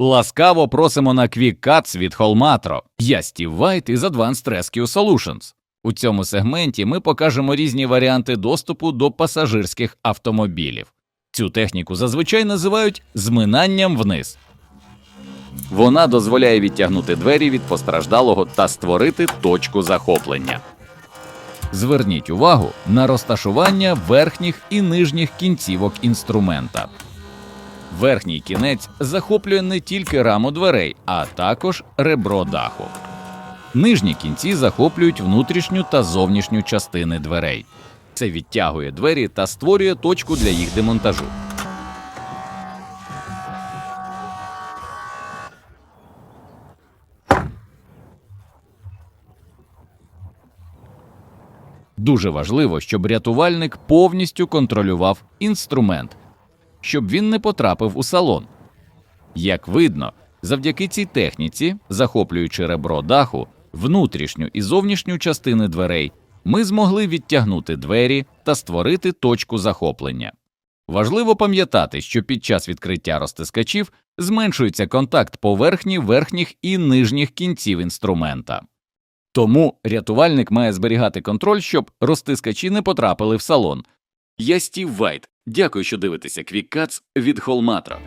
Ласкаво просимо на Quick від Holmatro. Я Стів Вайт із Advanced Rescue Solutions. У цьому сегменті ми покажемо різні варіанти доступу до пасажирських автомобілів. Цю техніку зазвичай називають зминанням вниз. Вона дозволяє відтягнути двері від постраждалого та створити точку захоплення. Зверніть увагу на розташування верхніх і нижніх кінцівок інструмента. Верхній кінець захоплює не тільки раму дверей, а також ребро даху. Нижні кінці захоплюють внутрішню та зовнішню частини дверей. Це відтягує двері та створює точку для їх демонтажу. Дуже важливо, щоб рятувальник повністю контролював інструмент, щоб він не потрапив у салон. Як видно, завдяки цій техніці, захоплюючи ребро даху, внутрішню і зовнішню частини дверей, ми змогли відтягнути двері та створити точку захоплення. Важливо пам'ятати, що під час відкриття розтискачів зменшується контакт поверхні верхніх і нижніх кінців інструмента. Тому рятувальник має зберігати контроль, щоб розтискачі не потрапили в салон. Я Стів Вайт. Дякую, що дивитеся Квікац від Холматро.